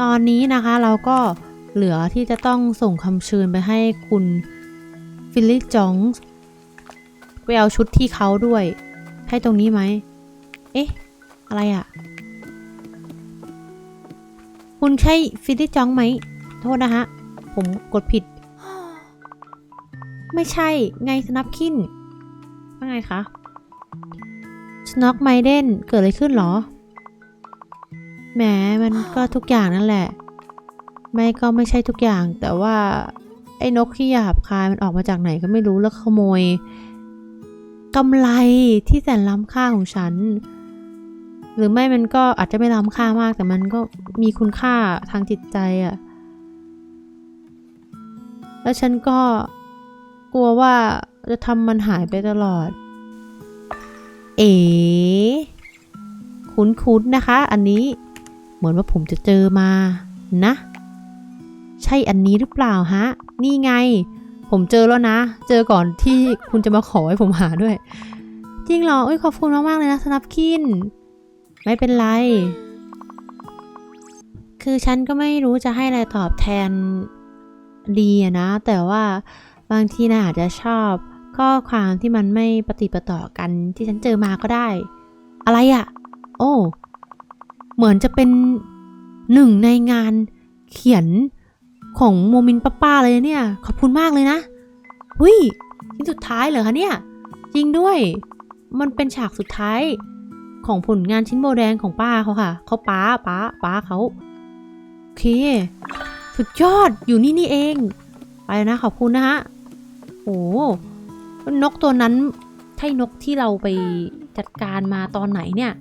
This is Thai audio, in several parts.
ตอนนี้นะคะเราก็เหลือที่จะต้องส่งคำเชิญไปให้คุณฟิลลี่จองส์ไปเอาชุดที่เขาด้วยใช่ตรงนี้ไหม เอ๊ะ อะไรอะ่ะ คุณใช่ฟิลลี่จองไหม โทษนะฮะ ผมกดผิด ไม่ใช่ไงสนับคินว่าไงคะสน็อกไมเดนเกิดอะไรขึ้นเหรอ แหมมันก็ทุกอย่างนั่นแหละ ไม่ก็ไม่ใช่ทุกอย่าง แต่ว่าไอ้นกที่หยาบคายมันออกมาจากไหนก็ไม่รู้แล้วขโมยกำไรที่แสนล้ำค่าของฉัน หรือไม่มันก็อาจจะไม่ล้ำค่ามาก แต่มันก็มีคุณค่าทางจิตใจอะแล้วฉันก็กลัวว่าจะทำมันหายไปตลอด เอ๋ คุ้นๆนะคะ อันนี้ เหมือนว่าผมจะเจอมา นะ ใช่อันนี้หรือเปล่าฮะ นี่ไง ผมเจอแล้วนะ เจอก่อนที่คุณจะมาขอให้ผมหาด้วย จริงเหรอเอ้ยขอบคุณมาก ๆ เลยนะสนับคิน ไม่เป็นไร คือฉันก็ไม่รู้จะให้อะไรตอบแทนดีอะนะ แต่ว่าบางทีนะอาจจะชอบข้อความที่มันไม่ปฏิปต่อกันที่ฉันเจอมาก็ได้ อะไรอะโอ้ เหมือนจะเป็นหนึ่งในงานเขียนของโมมินป้าป้าเลยเนี่ย ขอบคุณมากเลยนะหุยชิ้นสุดท้ายเหรอคะเนี่ย จริงด้วย มันเป็นฉากสุดท้ายของผลงานชิ้นโบแดงของป้าเขาค่ะ เขาป้าป้าป้าเขาโอเค สุดยอดอยู่นี่นี่เอง ไปนะขอบคุณนะฮะโอ้นกตัวนั้นใช่นกที่เราไปจัดการมาตอนไหนเนี่ย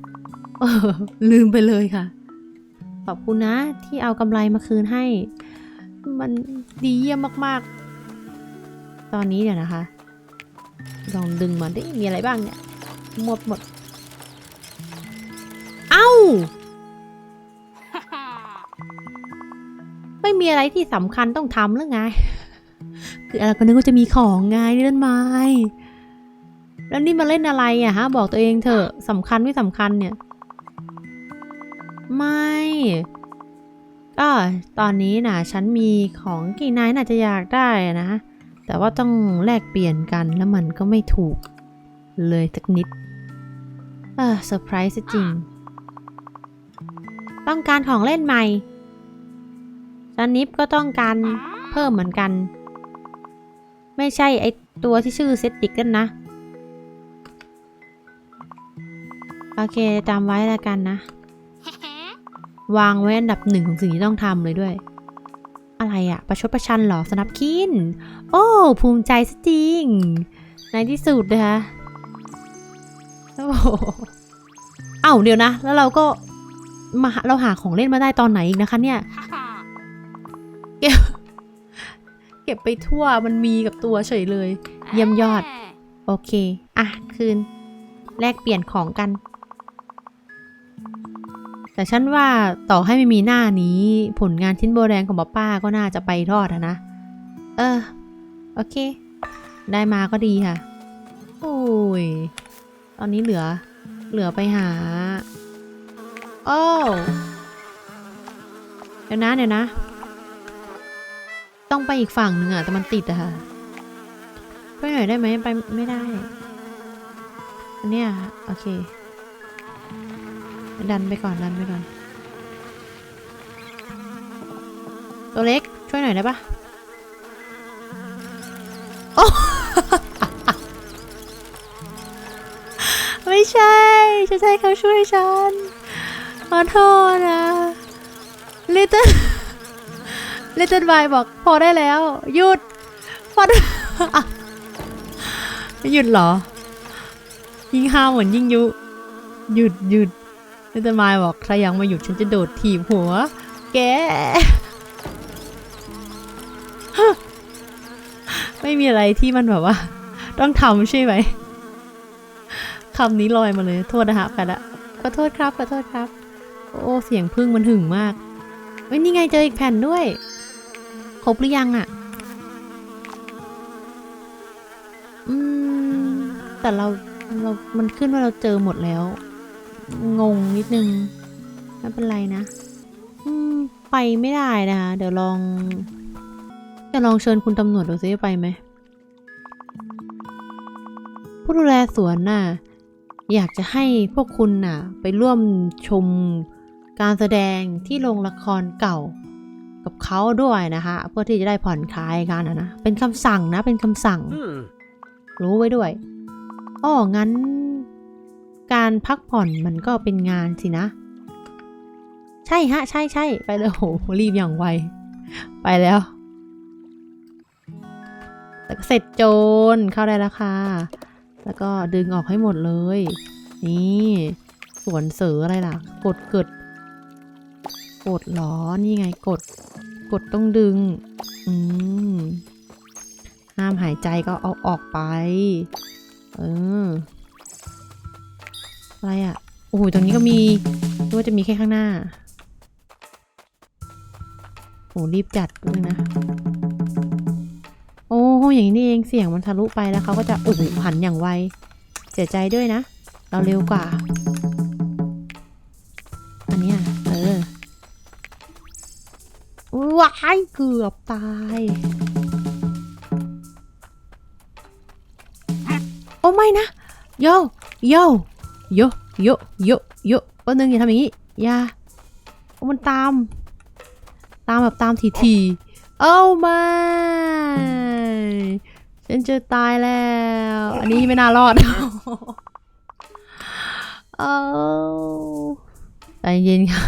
เออ ลืมไปเลยค่ะ ขอบคุณนะที่เอากำไรมาคืนให้ มันดีเยี่ยมมากๆ ตอนนี้เดี๋ยวนะคะ ลองดึงมาได้มีอะไรบ้างเนี่ย หมดหมด เอ้า ไม่มีอะไรที่สำคัญต้องทำหรือไง คืออะไรก็นึกว่าจะมีของไงนี่นั่นไม้แล้วนี่มาเล่นอะไรอะฮะ บอกตัวเองเถอะสำคัญไม่สำคัญเนี่ย ไม่ ก็ตอนนี้นะฉันมีของกี่นายน่าจะอยากได้นะ แต่ว่าต้องแลกเปลี่ยนกันแล้วมันก็ไม่ถูกเลยสักนิด เออเซอร์ไพรส์ซะจริง ต้องการของเล่นใหม่จันนิฟก็ต้องการเพิ่มเหมือนกัน ไม่ใช่ไอตัวที่ชื่อเซตติกกันนะ โอเคจำไว้แล้วกันนะ วางไว้อันดับหนึ่งของสิ่งที่ต้องทำเลยด้วย อะไรอะประชดประชันหรอสนับคิน โอ้ ภูมิใจจริง ในที่สุดนะคะโอ้โหเอ้าเดี๋ยวนะ แล้วเราก็มาหาเราหาของเล่นมาได้ตอนไหนอีกนะคะเนี่ยเก็บเก็บไปทั่วมันมีกับตัวเฉยเลย เยี่ยมยอด โอเค อะ คืน แลกเปลี่ยนของกัน แต่ฉันว่าต่อให้ไม่มีหน้านี้ ผลงานชิ้นโบแดงของป้าป้าก็น่าจะไปรอดนะ เออ โอเค ได้มาก็ดีค่ะ โอ้ย ตอนนี้เหลือ เหลือไปหา โอ้ เดี๋ยวนะเดี๋ยวนะ ต้องไปอีกฝั่งหนึ่งอะแต่มันติดอะค่ะไปหน่อยได้ไหมไปไม่ได้ อันเนี้ยค่ะโอเค ดันไปก่อนดันไปก่อน ตัวเล็กช่วยหน่อยได้ปะโอ้ไม่ใช่ฉันจะให้เขาช่วยฉันขอโทษนะลิตเติ้ลลิตเติ้ลบายบอกพอได้แล้ว หยุดพอได้อ่หยุดเหรอ ยิ่งห้ามเหมือนยิ่งยุ หยุดหยุด ลิตเติ้ลบายบอกถ้ายังไม่หยุดฉันจะโดดถีบหัว แก ไม่มีอะไรที่มันแบบว่า ต้องทำใช่ไหมคำนี้ลอยมาเลย โทษนะฮะไปละขอโทษครับขอโทษครับ โอ้เสียงพึ่งมันหึงมากเฮ้ยนี่ไงเจออีกแผ่นด้วย ครบหรือยังอะอืม แต่เราเรา มันขึ้นว่าเราเจอหมดแล้ว งงนิดนึง ไม่เป็นไรนะอืมไปไม่ได้นะคะ เดี๋ยวลอง จะลองเชิญคุณตำรวจดูซิไปไหม ผู้ดูแลสวนน่ะ อยากจะให้พวกคุณน่ะ ไปร่วมชมการแสดงที่โรงละครเก่ากับเขาด้วยนะคะเพื่อที่จะได้ผ่อนคลายกันนะนะเป็นคำสั่งนะ เป็นคำสั่ง Hmm. รู้ไว้ด้วยอ๋องั้น การพักผ่อนมันก็เป็นงานสินะ ใช่ฮะ ใช่ใช่ไปเลยโหรีบอย่างไว ไปแล้วแล้วก็เสร็จโจรเข้าได้แล้วค่ะ แล้วก็ดึงออกให้หมดเลย นี่สวนเสืออะไรล่ะ กดเกิดกดหรอ นี่ไงกด กดต้องดึง อืม ห้ามหายใจก็เอาออกไป เออ อะไรอะ โอ้โห ตรงนี้ก็มีนึกว่าจะมีแค่ข้างหน้า โอ้รีบจัดเลยนะ โอ้โหอย่างนี้นี่เองเสียงมันทะลุไปแล้วเขาก็จะโอ้โหหันอย่างไว เสียใจด้วยนะ เราเร็วกว่า อันนี้เออว้ายเกือบตายโอ้ไม่นะโยโย โยโยโยโยแป๊บนึงอย่าทำอย่างนี้ อย่ามันตาม ตามแบบตามทีทีๆโอ้าไม่ฉันจะตายแล้ว อันนี้ไม่น่ารอดเออใจเย็นค่ะ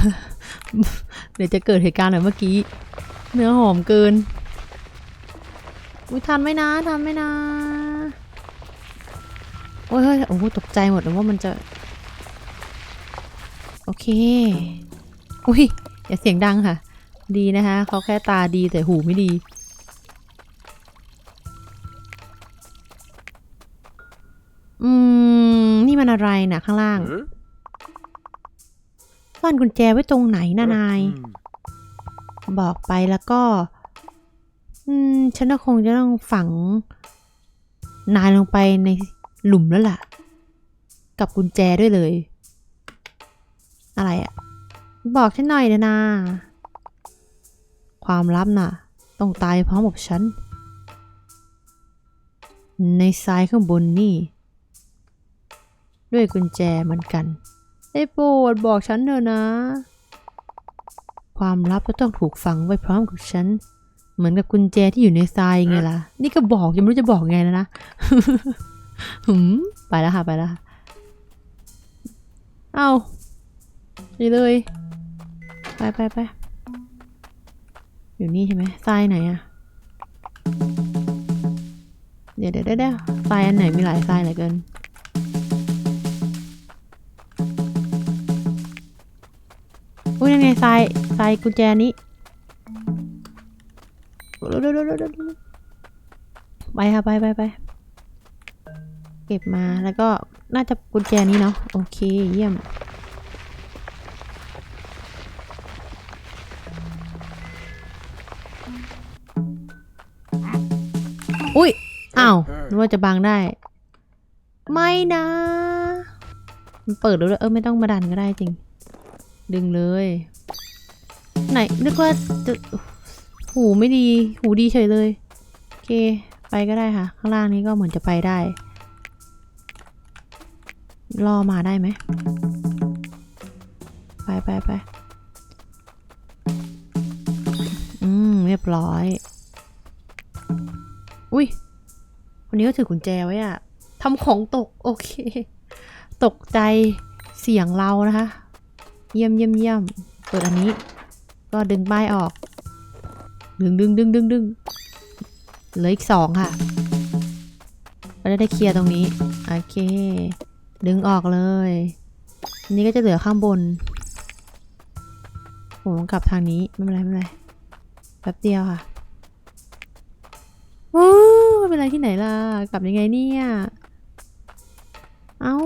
เดี๋ยวจะเกิดเหตุการณ์แบบเมื่อกี้ เนื้อหอมเกิน อุ้ยทันไหมนะทันไหมนะ อ้ยเฮ้ยโอ้โหตกใจหมดเลยว่ามันจะ โอเค อุ้ยอย่าเสียงดังค่ะ ดีนะคะเขาแค่ตาดีแต่หูไม่ดี อืม นี่มันอะไรนะข้างล่าง Hmm? ซ่อนกุญแจไว้ตรงไหนนะนาย Hmm. บอกไปแล้วก็ อืม ฉันก็คงจะต้องฝังนายลงไปใน หลุมแล้วล่ะ กับกุญแจด้วยเลย อะไรอะ บอกฉันหน่อยนะนาความลับน่ะ ต้องตายพร้อมกับฉัน ในทรายข้างบนนี่ ด้วยกุญแจเหมือนกัน ได้โปรดบอกฉันเถอะนะ ความลับจะต้องถูกฝังไว้พร้อมกับฉัน เหมือนกับกุญแจที่อยู่ในทรายไงล่ะ นี่ก็บอกยังไม่รู้จะบอกไงแล้วนะ หืมไปแล้วค่ะ ไปแล้วค่ะ เอานี่เลย ไปไปไปอยู่นี่ใช่ไหมทรายไหนอะเดี๋ยวเดี๋ยวเดี๋ยวเดี๋ยวทรายอันไหนมีหลายทรายเหลือเกิน อุ้ยนั่ไงทรายทรายกุญแจนี้ไปค่ะไปไปไป ก็บมาแล้วก็น่าจะกุญแจนี้เนาะโอเคเยี่ยม อุ้ยอ้าวนึกว่าจะบังได้ ไม่นะมันเปิดแล้วเออไม่ต้องมาดันก็ได้จริง ดึงเลย ไหนนึกว่าจะหูไม่ดี หูดีเฉยเลย โอเค ไปก็ได้ค่ะ ข้างล่างนี้ก็เหมือนจะไปได้ ล่อมาได้ไหม ไปไปไปอืม เรียบร้อย อุ้ยวันนี้ก็ถือกุญแจไว้อะทำของตก โอเค ตกใจเสียงเรานะคะ เยี่ยมเยี่ยมเยี่ยมเปิดอันนี้ ก็ดึงป้ายออก ดึงดึงดึงดึงดึงเหลืออีกสองค่ะก็จะได้เคลียร์ตรงนี้ โอเค ดึงออกเลยอันนี้ก็จะเหลือข้างบน ผมกลับทางนี้ ไม่เป็นไร ไม่เป็นไร แป๊บเดียวค่ะวู้วไม่เป็นไรที่ไหนล่ะ กลับยังไงเนี่ย เอ้า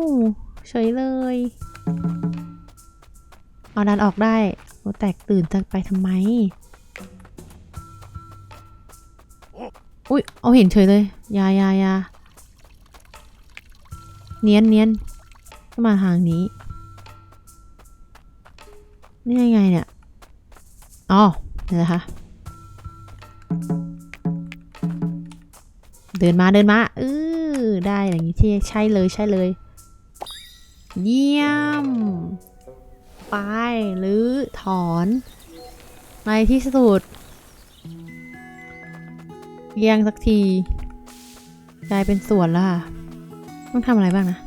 เฉยเลย เอาดันออกได้โอ้แตกตื่นจะไปทำไม อุ้ยเอาเห็นเฉยเลยอยายายา เนียนเนียนก็มาทางนี้ นี่ยังไงเนี่ย อ๋อนี่นนะคะ เดินมาเดินมาเออได้อย่างนี้ที่ใช่เลยใช่เลย เยี่ยม ไปหรือถอนในที่สุดเลี้ยงสักที กลายเป็นสวนแล้วค่ะ ต้องทำอะไรบ้างนะ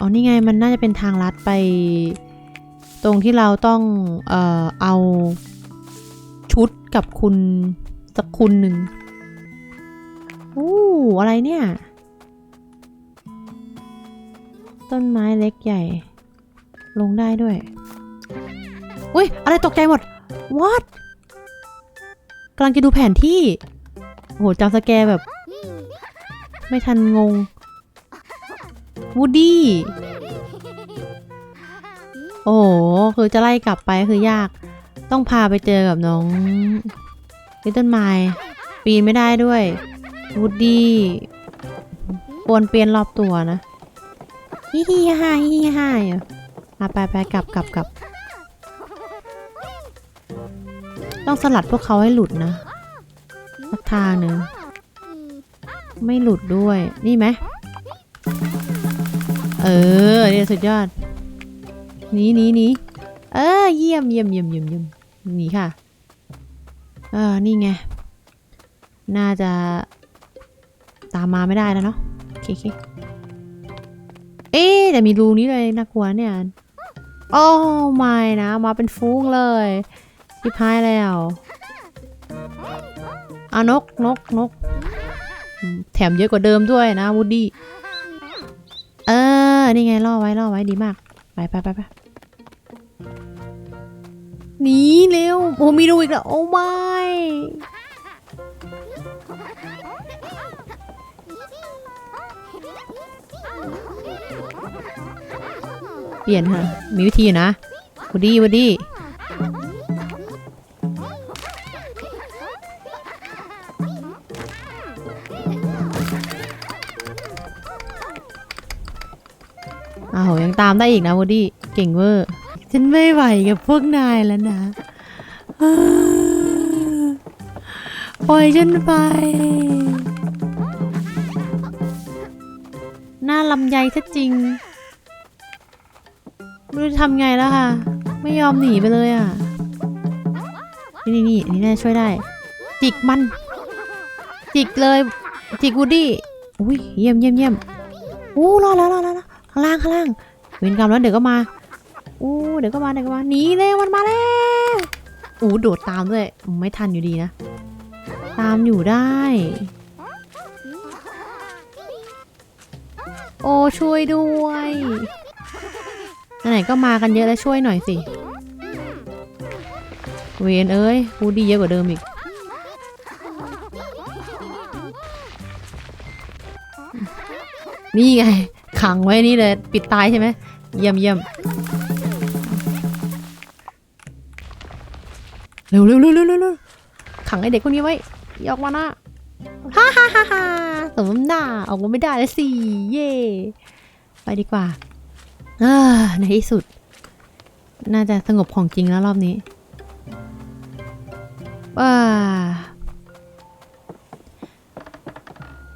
อ๋อ นี่ไง มันน่าจะเป็นทางลัดไป ตรงที่เราต้อง เอ่อ เอาชุดกับคุณสักคุณหนึ่งอู้อะไรเนี่ย ต้นไม้เล็กใหญ่ ลงได้ด้วย อุ้ย อะไรตกใจหมด what กำลังจะดูแผนที่ โหจำสแกร์แบบ ไม่ทันงง วูดดี้ โอ้โห คือจะไล่กลับไปคือยาก ต้องพาไปเจอกับน้องลิตเติ้ลไมล์ปีนไม่ได้ด้วยวูดดี้ปวนเปลี่ยนรอบตัวนะฮิฮิฮ่าฮิฮิฮ่าอะอะไปไปกลับกลับกลับ ต้องสลัดพวกเขาให้หลุดนะสักทางหนึ่งไม่หลุดด้วย นี่ไหม เออเนี่ยสุดยอดหนีหนีหนีเออเยี่ยมเยี่ยมเยี่ยมเยี่ยมเยี่ยมหนีค่ะ เออนี่ไง น่าจะตามมาไม่ได้แล้วเนาะโอเคโอเคเอ๊แต่มีรูนี้เลยน่ากลัวเนี่ย โอ้ไม่นะ มาเป็นฟุ้งเลยทิพายแล้วเอานกนกนก แถมเยอะกว่าเดิมด้วยนะวูดดี้ อนี่ไงล่อไว้ล่อไว้ดีมาก ไปไปไปไปหนีเร็ว โอ้มีรูอีกแล้ว โอ้ไม่เปลี่ยนค่ะ มีวิธีอยู่นะวูดดี้วูดี้ ตามได้อีกนะวูดดี้เก่งเวอร์ ฉันไม่ไหวกับพวกนายแล้วนะอ้าวปล่อยฉันไป หน้าลำไยซะจริงไม่รู้จะทำไงแล้วค่ะ ไม่ยอมหนีไปเลยอะ นี่นี่นี่อันนี้น่าจะช่วยได้ จิกมัน จิกเลย จิกวูดดี้ อุ้ยเยี่ยมเยี่ยมเยี่ยมอู้รอดแล้วรอดแล้วรอดแล้วข้างล่างข้างล่าง เว้นกรรมแล้วเดี๋ยวก็มาอู้เดี๋ยวก็มาเดี๋ยวก็มาหนีเลยมันมาแล้วอู้โดดตามด้วยไม่ทันอยู่ดีนะ ตามอยู่ได้ โอ้ช่วยด้วยไหนก็มากันเยอะแล้วช่วยหน่อยสิ เวนเอ้ยพูดดีเยอะกว่าเดิมอีกนี่ไง ขังไว้นี่เลย ปิดตายใช่ไหมเยี่ยมเยี่ยมเร็วเร็วเร็วเร็วเร็วเร็วขังไอเด็กคนนี้ไว้อยอกมานะฮ่าฮ่าฮ่าฮ่าสมน้ำหน้าออกมาไม่ได้แล้วสิเย่ไปดีกว่าอ่าในที่สุด น่าจะสงบของจริงแล้วรอบนี้ว้า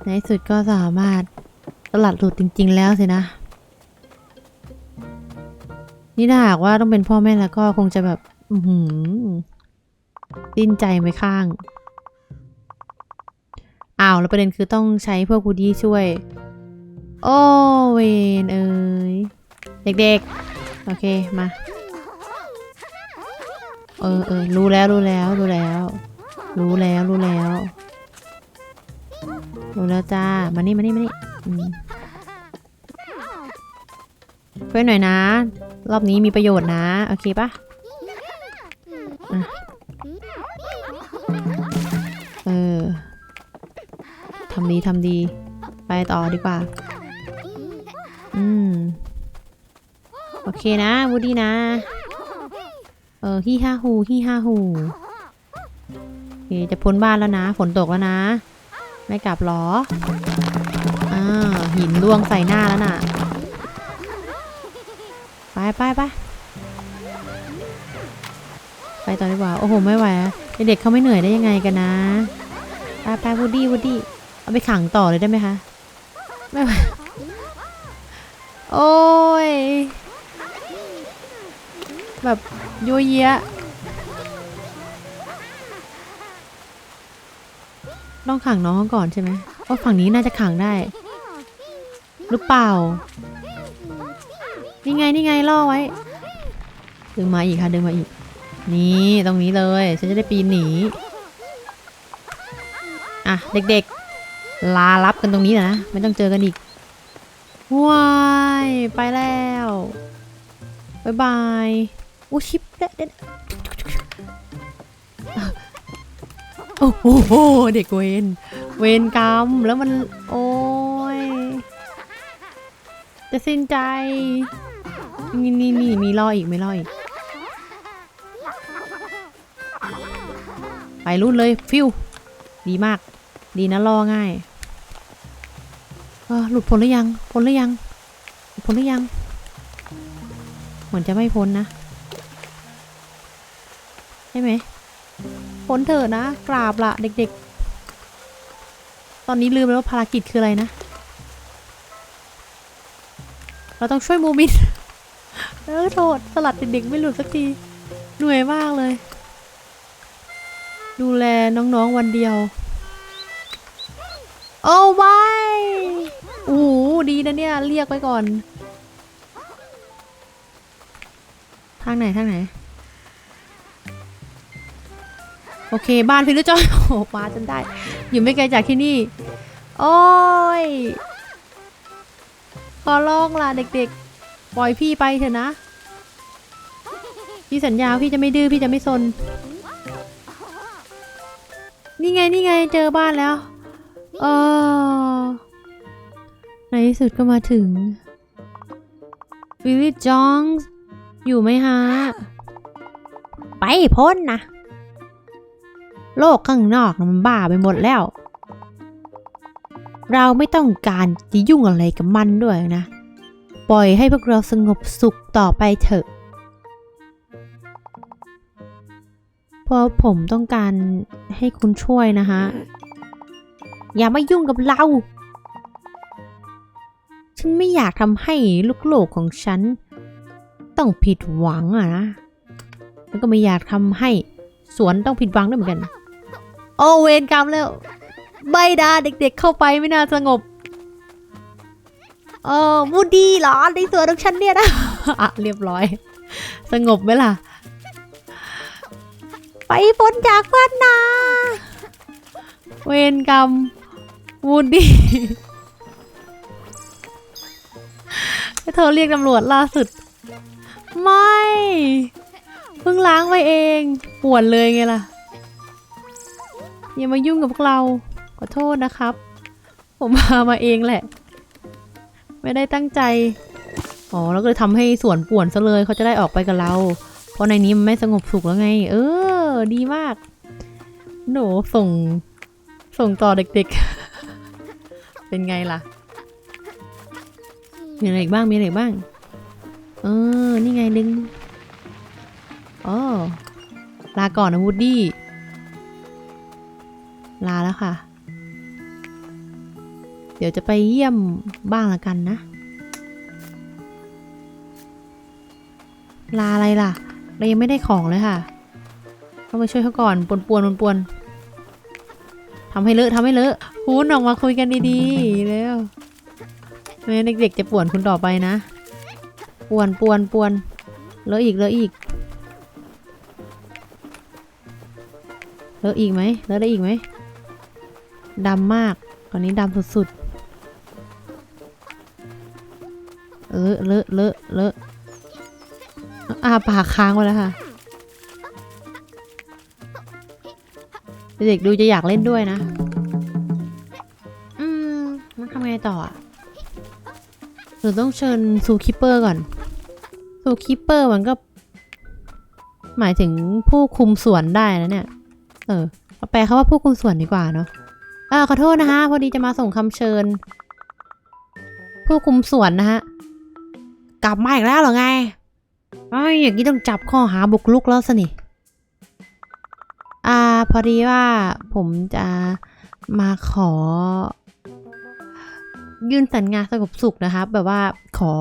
ในที่สุดก็สามารถ ตลัดหลุดจริง ๆ แล้วสินะ นี่ถ้าหากว่าต้องเป็นพ่อแม่แล้วก็คงจะแบบหือดิ้นใจไปข้างอ้าวแล้วประเด็นคือต้องใช้พวกกูดี้ช่วย โอ้เวนเอ้ยเด็กๆ โอเคมาเออเออรู้แล้วรู้แล้วรู้แล้ว รู้แล้วรู้แล้ว รู้แล้วจ้า มานี่มานี่มานี่ ช่วยหน่อยนะ รอบนี้มีประโยชน์นะ โอเคปะ่ะเออทำดีทำดี ไปต่อดีกว่า อืม โอเคนะวูดดี้นะ เออฮี่ห้าฮูฮี่ห้าฮูโอเคจะพ้นบ้านแล้วนะ ฝนตกแล้วนะ ไม่กลับหรอ หินล่วงใส่หน้าแล้วน่ะ ไปไปไปไปต่อดีกว่า โอ้โห ไม่ไหวเด็กๆเขาไม่เหนื่อยได้ยังไงกันนะ ไปไปวูดดี้วูดดี้ เอาไปขังต่อเลยได้ไหมคะ ไม่ไหว โอ้ย แบบยัวเยียะต้องขังน้องก่อนใช่ไหมเพราะฝั่งนี้น่าจะขังได้ หรือเปล่า นี่ไงนี่ไงล่อไว้ ดึงมาอีกค่ะดึงมาอีก นี่ตรงนี้เลยฉันจะได้ปีนหนี อะเด็กๆ ลารับกันตรงนี้นะ ไม่ต้องเจอกันอีกว้ายไปแล้วบายบายอู้ชิปเด็ดเด็ดโอ้โหเด็กเวนเวนกรรมแล้วมันโอ้ จะสิ้นใจ นี่นี่นี่มีล่ออีกไม่ล่ออีก ไปรุ่นเลยฟิว ดีมาก ดีนะล่อง่าย เออหลุดพ้นหรือยัง พ้นหรือยังหลุดพ้นหรือยัง เหมือนจะไม่พ้นนะใช่ไหม พ้นเถอะนะ กราบละเด็กๆ ตอนนี้ลืมแล้วว่าภารกิจคืออะไรนะ เราต้องช่วยมูมิน เออโทษสลัดเด็กๆไม่หลุดสักที เหนื่อยมากเลย ดูแลน้องๆวันเดียว โอ้ไม่โอ้โหดีนะเนี่ย เรียกไว้ก่อน ทางไหน ทางไหน โอเค บ้านพี่ลูกจ้อยโอ้มาจนได้ อยู่ไม่ไกลจากที่นี่ โอ้ย ขอร้องล่ะเด็กๆ ปล่อยพี่ไปเถอะนะ พี่สัญญาพี่จะไม่ดื้อพี่จะไม่ซน นี่ไงนี่ไงเจอบ้านแล้วเออในที่สุดก็มาถึงวิลลี่จองอยู่ไหมฮะ ไปพ้นนะ โลกข้างนอกมันบ้าไปหมดแล้ว เราไม่ต้องการจะยุ่งอะไรกับมันด้วยนะ ปล่อยให้พวกเราสงบสุขต่อไปเถอะ เพราะผมต้องการให้คุณช่วยนะฮะ อย่ามายุ่งกับเรา ฉันไม่อยากทำให้ลูกโลกของฉัน ต้องผิดหวังอะนะ แล้วก็ไม่อยากทำให้สวนต้องผิดหวังด้วยเหมือนกัน โอเวนกรรมแล้ว ไม่ดาเด็กๆเข้าไปไม่น่าสงบเออมูดีเหรอในสวนของฉันเนี่ยนะอะเรียบร้อย สงบไหมล่ะ ไปพ้นจากเพื่อนนะเวนกรรมวูดดี้เธอเรียกตำรวจล่าสุด ไม่เพิ่งล้างไปเองปวดเลยไงล่ะ อย่ามายุ่งกับพวกเรา อโทษนะครับ ผมพามาเองแหละ ไม่ได้ตั้งใจ อ๋อ แล้วก็เลยทำให้สวนป่วนซะเลยเขาจะได้ออกไปกับเรา เพราะในนี้มันไม่สงบสุขแล้วไง เออ ดีมาก หนูส่ง ส่งต่อเด็กๆ เป็นไงล่ะ มีอะไรบ้าง มีอะไรบ้าง เออ นี่ไงดึงอ๋อลาก่อนนะวูดดี้ ลาแล้วค่ะ ดี๋ยวจะไปเยี่ยมบ้างละกันนะ ลาอะไรล่ะ เรายังไม่ได้ของเลยค่ะ ต้องไปช่วยเขาก่อนปวนปวนปวนปวนทำให้เลอะทำให้เลอะคุณออกมาคุยกันดีๆเร็วไม่งั้นเด็กๆจะป่วนคุณต่อไปนะป่วนป่วนป่วนเลอะอีกเลอะอีกเลอะอีกไหมเลอะได้อีกไหมดำมากตอนนี้ดำสุดๆ เออเลอะเลอะเลอะอาปากค้างไว้แล้วค่ะ เด็กดูจะอยากเล่นด้วยนะ อืม มันทำไงต่ออะหรือต้องเชิญซูคิปเปอร์ก่อน ซูคิปเปอร์มันก็ หมายถึงผู้คุมสวนได้นะเนี่ย เออเอาแปลเขาว่าผู้คุมสวนดีกว่าเนาะอ่าขอโทษนะคะพอดีจะมาส่งคำเชิญ ผู้คุมสวนนะฮะ กลับมาอีกแล้วเหรอไงไอ้ยอย่างนี้ต้องจับข้อหาบุกรุกแล้วสินี่พอดีว่าผมจะมาขอ ยื่นสัญญาสงบสุขนะครับ แบบว่าขอ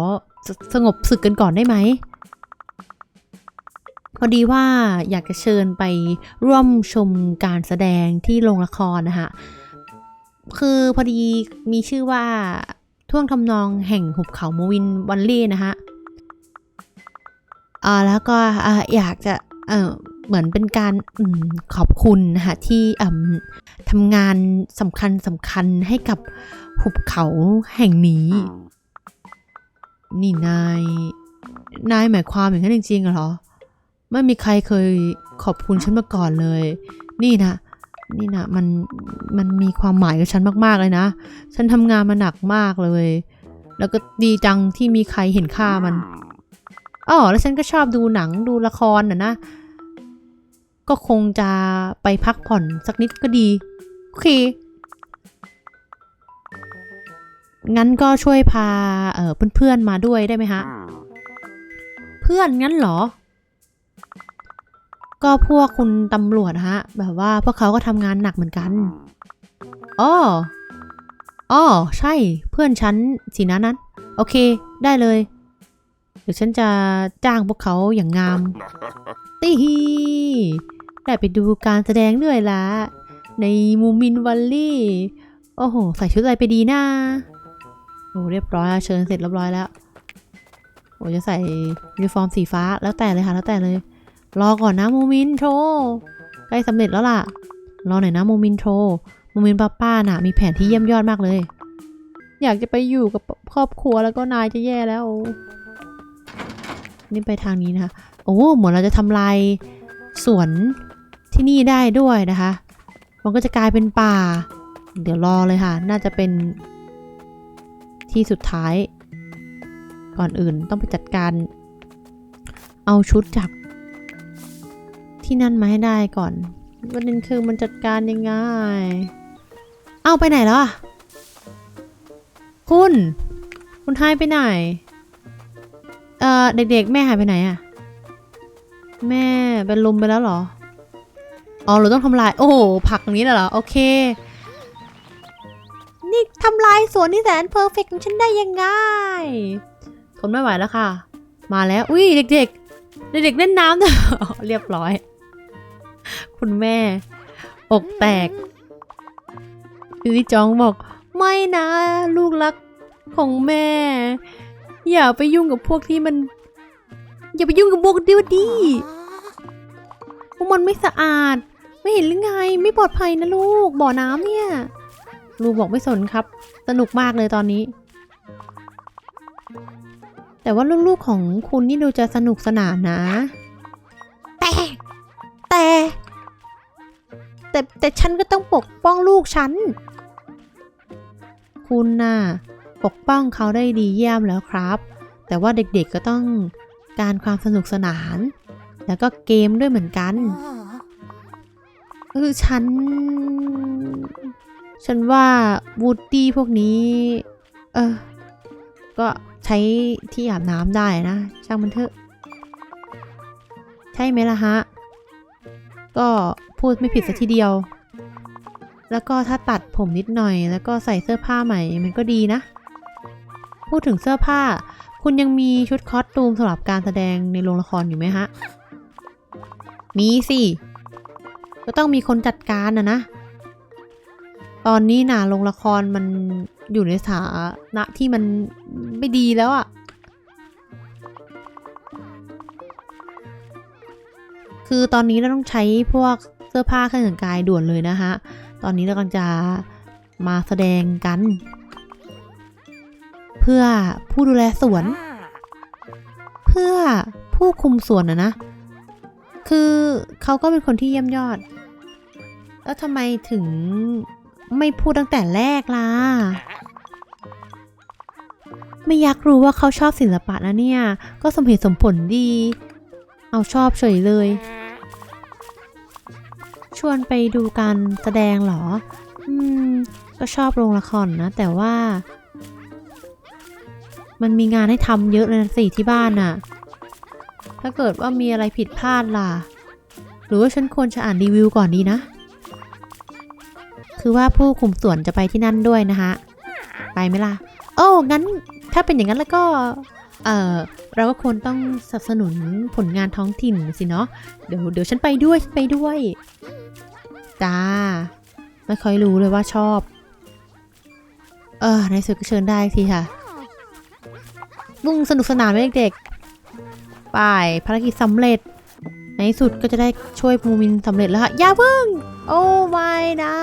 สสงบศึกกันก่อนได้ไหม พอดีว่าอยากจะเชิญไปร่วมชมการแสดงที่โรงละครนะคะคือพอดีมีชื่อว่า ท่วงทำนองแห่งหุบเขาโมวินวันเล่นะคะอ่าแล้วก็อ่าอยากจะเออเหมือนเป็นการอมขอบคุณนะคะที่อืมทำงานสำคัญสำคัญให้กับหุบเขาแห่งนี้ นี่นาย นายหมายความอย่างนั้นจริงๆเหรอ ไม่มีใครเคยขอบคุณฉันมาก่อนเลย นี่นะ นี่นะมันมันมีความหมายกับฉันมาก ๆ เลยนะ ฉันทำงานมาหนักมากเลย แล้วก็ดีจังที่มีใครเห็นค่ามันอ๋อแล้วฉันก็ชอบดูหนังดูละครน่ะนะ ก็คงจะไปพักผ่อนสักนิดก็ดี โอเค งั้นก็ช่วยพาเเพื่อนๆมาด้วยได้ไหมฮะ เพื่อนงั้นเหรอ ก็พวกคุณตำรวจฮะ แบบว่าพวกเขาก็ทำงานหนักเหมือนกันอ๋ออ๋อใช่ เพื่อนฉันสินะนั้น โอเค ได้เลย เดี๋ยวฉันจะจ้างพวกเขาอย่างงาม ตีฮีได้ไปดูการแสดงด้วยละ ในมูมินวัลลี่ โอ้โห ใส่ชุดอะไรไปดีนะโอ้เรียบร้อยเชิญเสร็จเรียบร้อยแล้วโอ้จะใส่ยูนิฟอร์มสีฟ้าแล้วแต่เลยค่ะ แล้วแต่เลย รอก่อนนะโมมินโชใกล้สำเร็จแล้วล่ะ รอหน่อยนะโมมินโชมูมินป้าป้าน่ะ มีแผนที่เยี่ยมยอดมากเลย อยากจะไปอยู่กับครอบครัวแล้วก็นายจะแย่แล้ว นี่ไปทางนี้นะคะ โอ้เหมือนเราจะทำลายสวนที่นี่ได้ด้วยนะคะ มันก็จะกลายเป็นป่า เดี๋ยวรอเลยค่ะ น่าจะเป็นที่สุดท้าย ก่อนอื่นต้องไปจัดการ เอาชุดจาก ที่นั่นมาให้ได้ก่อนประเด็นคือมันจัดการยังไง เอาไปไหนแล้วอะคุณ คุณหายไปไหน เอ่อ เด็กๆ แม่หายไปไหนอะแม่เป็นลมไปแล้วเหรอ อ๋อเราต้องทำลาย โอ้โห ผักตรงนี้เหรอ โอเค นี่ทำลายสวนที่แสนเพอร์เฟกของฉันได้ยังไงทนไม่ไหวแล้วค่ะ มาแล้ว อุ้ยเด็ก ๆ เด็กๆเล่นน้ำด้วยอ๋อเรียบร้อย คุณแม่ อกแตกพี่จองบอก ไม่นะ ลูกรักของแม่ อย่าไปยุ่งกับพวกที่มัน อย่าไปยุ่งกับพวกดิวดีพวกมันไม่สะอาด ไม่เห็นหรือไง ไม่ปลอดภัยนะลูก บ่อน้ำเนี่ย ลูกบอกไม่สนครับ สนุกมากเลยตอนนี้ แต่ว่าลูกๆของคุณนี่ดูจะสนุกสนานนะ แต่ แต่ แต่แต่ฉันก็ต้องปกป้องลูกฉัน คุณน่ะปกป้องเขาได้ดีเยี่ยมแล้วครับ แต่ว่าเด็กๆก็ต้องการความสนุกสนาน แล้วก็เกมด้วยเหมือนกันคือฉัน ฉันว่าวูดดี้พวกนี้ เออ ก็ใช้ที่อาบน้ำได้นะ ช่างมันเถอะ ใช่ไหมล่ะฮะ ก็ พูดไม่ผิดสักทีเดียว แล้วก็ถ้าตัดผมนิดหน่อย แล้วก็ใส่เสื้อผ้าใหม่มันก็ดีนะ พูดถึงเสื้อผ้า คุณยังมีชุดคอสตูมสำหรับการแสดงในโรงละครอยู่ไหมฮะ มีสิ ก็ต้องมีคนจัดการนะนะ ตอนนี้นะโรงละครมันอยู่ในสถานะที่มันไม่ดีแล้วอะ่ะคือตอนนี้เราต้องใช้พวก เสื้อผ้าเครื่องแต่งกายด่วนเลยนะคะ ตอนนี้เรากำลังจะมาแสดงกัน เพื่อผู้ดูแลสวน เพื่อผู้คุมสวนนะนะ คือเขาก็เป็นคนที่เยี่ยมยอด แล้วทำไมถึงไม่พูดตั้งแต่แรกล่ะ ไม่อยากรู้ว่าเขาชอบศิลปะนะเนี่ย ก็สมเหตุสมผลดี เอาชอบเฉยเลย ชวนไปดูการแสดงเหรอ อืม ก็ชอบโรงละครนะ แต่ว่า มันมีงานให้ทำเยอะเลยนะสิที่บ้านน่ะ ถ้าเกิดว่ามีอะไรผิดพลาดล่ะ หรือว่าฉันควรจะอ่านรีวิวก่อนดีนะ คือว่าผู้คุมสวนจะไปที่นั่นด้วยนะฮะ ไปไหมล่ะ โอ้ งั้น ถ้าเป็นอย่างนั้นแล้วก็ เออเราก็ควรต้องสนับสนุนผลงานท้องถิ่นสิเนาะ เดี๋ยวเดี๋ยวฉันไปด้วยฉันไปด้วย จ้า ไม่ค่อยรู้เลยว่าชอบ เออ ในสุดก็เชิญได้ทีค่ะมุ่งสนุกสนานไหมเด็กๆ ไปภารกิจสำเร็จ ในสุดก็จะได้ช่วยภูมินสำเร็จแล้วค่ะอย่าพึ่ง โอ้ไม่นะ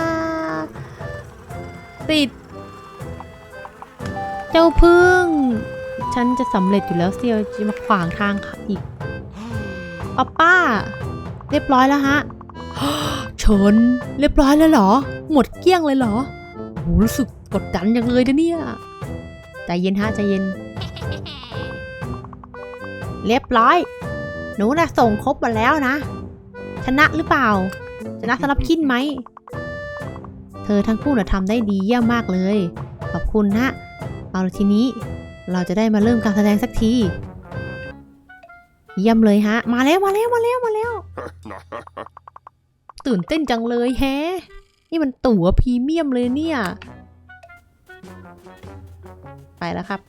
ติด เจ้าพึ่ง ฉันจะสำเร็จอยู่แล้วเซียวจะมาขวางทางอีกป้าป้า เรียบร้อยแล้วฮะ ชน เรียบร้อยแล้วเหรอ หมดเกลี้ยงเลยเหรอโหรู้สึกกดดันจังเลยนะเนี่ยใจเย็นฮะใจเย็น เรียบร้อย หนูน่ะส่งครบหมาแล้วนะ ชนะหรือเปล่า ชนะสำหรับคินไหม เธอทั้งคู่น่ะทำได้ดีเยี่ยมมากเลย ขอบคุณนะ เอาละทีนี้เราจะได้มาเริ่มการแสดงสักที เยี่ยมเลยฮะ มาแล้วมาแล้วมาแล้วมาแล้ว ตื่นเต้นจังเลยแฮะ นี่มันตั๋วพรีเมียมเลยเนี่ย ไปแล้วครับ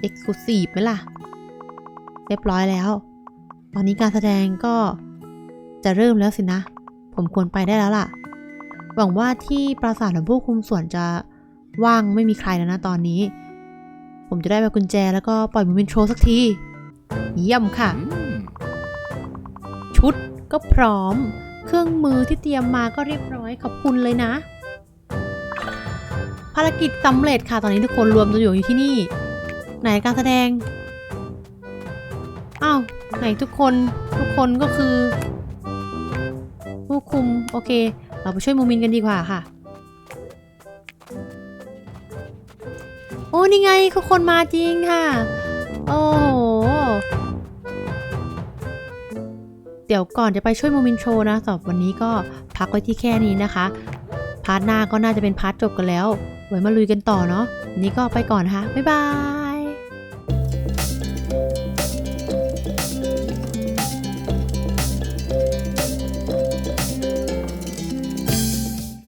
เอ็กซ์คลูซีฟไหมล่ะ เรียบร้อยแล้ว ตอนนี้การแสดงก็จะเริ่มแล้วสินะ ผมควรไปได้แล้วล่ะ หวังว่าที่ปราสาทของผู้คุมสวนจะว่างไม่มีใครแล้วนะตอนนี้ ผมจะได้ไปกุญแจแล้วก็ปล่อยมูมินโทรสักที เยี่ยมค่ะ ชุดก็พร้อม เครื่องมือที่เตรียมมาก็เรียบร้อยขอบคุณเลยนะ ภารกิจสำเร็จค่ะตอนนี้ทุกคนรวมตัวอยู่ที่นี่ ไหนการแสดงอ้าวไหนทุกคนทุกคนก็คือ ผู้คุมโอเค เราไปช่วยมูมินกันดีกว่าค่ะ โอ้นี่ไงทุกคนมาจริงค่ะ โอ้ เดี๋ยวก่อนจะไปช่วยโมมินโชนะสำหรับวันนี้ก็พักไว้ที่แค่นี้นะคะ พาร์ทหน้าก็น่าจะเป็นพาร์ทจบกันแล้ว ไว้มาลุยกันต่อเนาะ นี่ก็ไปก่อนนะคะ บ๊ายบาย